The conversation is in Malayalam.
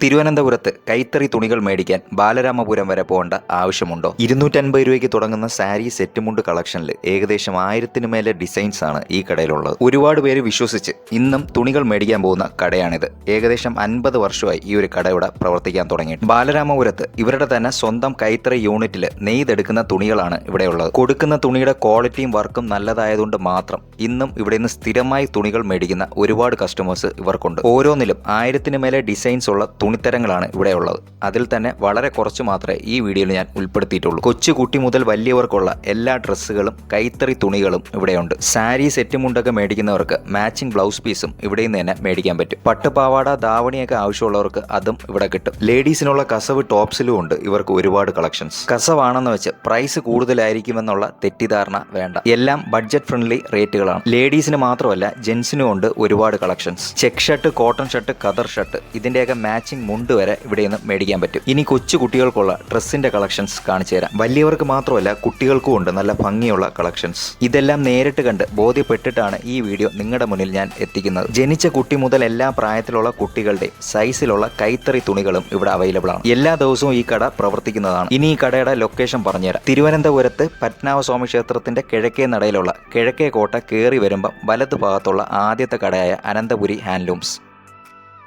തിരുവനന്തപുരത്ത് കൈത്തറി തുണികൾ മേടിക്കാൻ ബാലരാമപുരം വരെ പോകേണ്ട ആവശ്യമുണ്ടോ? ഇരുന്നൂറ്റൻപത് രൂപയ്ക്ക് തുടങ്ങുന്ന സാരി സെറ്റ് മുണ്ട് കളക്ഷനിൽ ഏകദേശം ആയിരത്തിന് മേലെ ഡിസൈൻസ് ആണ് ഈ കടയിലുള്ളത്. ഒരുപാട് പേര് വിശ്വസിച്ച് ഇന്നും തുണികൾ മേടിക്കാൻ പോകുന്ന കടയാണിത്. ഏകദേശം അൻപത് വർഷമായി ഈ ഒരു കട ഇവിടെ പ്രവർത്തിക്കാൻ തുടങ്ങി ബാലരാമപുരത്ത് ഇവരുടെ തന്നെ സ്വന്തം കൈത്തറി യൂണിറ്റിൽ നെയ്തെടുക്കുന്ന തുണികളാണ് ഇവിടെയുള്ളത്. കൊടുക്കുന്ന തുണിയുടെ ക്വാളിറ്റിയും വർക്കും നല്ലതായതുകൊണ്ട് മാത്രം ഇന്നും ഇവിടെ നിന്ന് സ്ഥിരമായി തുണികൾ മേടിക്കുന്ന ഒരുപാട് കസ്റ്റമേഴ്സ് ഇവർക്കുണ്ട്. ഓരോന്നിലും ആയിരത്തിന് മേലെ ഡിസൈൻസ് ഉള്ള തുണിത്തരങ്ങളാണ് ഇവിടെ ഉള്ളത് അതിൽ തന്നെ വളരെ കുറച്ച് മാത്രമേ ഈ വീഡിയോയിൽ ഞാൻ ഉൾപ്പെടുത്തിയിട്ടുള്ളൂ. കൊച്ചുകുട്ടി മുതൽ വലിയവർക്കുള്ള എല്ലാ ഡ്രസ്സുകളും കൈത്തറി തുണികളും ഇവിടെയുണ്ട്. സാരി സെറ്റ് മുണ്ടൊക്കെ മേടിക്കുന്നവർക്ക് മാച്ചിങ് ബ്ലൗസ് പീസും ഇവിടെ നിന്ന് തന്നെ മേടിക്കാൻ പറ്റും. പട്ടുപാവാട ധാവണിയൊക്കെ ആവശ്യമുള്ളവർക്ക് അതും ഇവിടെ കിട്ടും. ലേഡീസിനുള്ള കസവ് ടോപ്സിലും ഉണ്ട്. ഇവർക്ക് ഒരുപാട് കളക്ഷൻസ്. കസവാണെന്ന് വെച്ച് പ്രൈസ് കൂടുതലായിരിക്കുമെന്നുള്ള തെറ്റിദ്ധാരണ വേണ്ട. എല്ലാം ബഡ്ജറ്റ് ഫ്രണ്ട്ലി റേറ്റുകളാണ്. ലേഡീസിന് മാത്രമല്ല ജെൻസിനും ഉണ്ട് ഒരുപാട് collections. Check shirt cotton shirt കതർ shirt ഇതിന്റെയൊക്കെ മാച്ചിങ് മുണ്ട് വരെ ഇവിടെ നിന്ന് മേടിക്കാൻ പറ്റും. ഇനി കൊച്ചു കുട്ടികൾക്കുള്ള ഡ്രസ്സിന്റെ കളക്ഷൻസ് കാണിച്ചു തരാം. വലിയവർക്ക് മാത്രമല്ല കുട്ടികൾക്കും ഉണ്ട് നല്ല ഭംഗിയുള്ള കളക്ഷൻസ്. ഇതെല്ലാം നേരിട്ട് കണ്ട് ബോധ്യപ്പെട്ടിട്ടാണ് ഈ വീഡിയോ നിങ്ങളുടെ മുന്നിൽ ഞാൻ എത്തിക്കുന്നത്. ജനിച്ച കുട്ടി മുതൽ എല്ലാ പ്രായത്തിലുള്ള കുട്ടികളുടെ സൈസിലുള്ള കൈത്തറി തുണികളും ഇവിടെ അവൈലബിൾ ആണ്. എല്ലാ ദിവസവും ഈ കട പ്രവർത്തിക്കുന്നതാണ്. ഇനി ഈ കടയുടെ ലൊക്കേഷൻ പറഞ്ഞുതരാം തിരുവനന്തപുരത്ത് പത്മനാഭസ്വാമി ക്ഷേത്രത്തിന്റെ കിഴക്കേ നടയിലുള്ള കിഴക്കേ കോട്ട കയറി വരുമ്പം വലത് ഭാഗത്തുള്ള ആദ്യത്തെ കടയായ അനന്തപുരി ഹാൻഡ്ലൂംസ്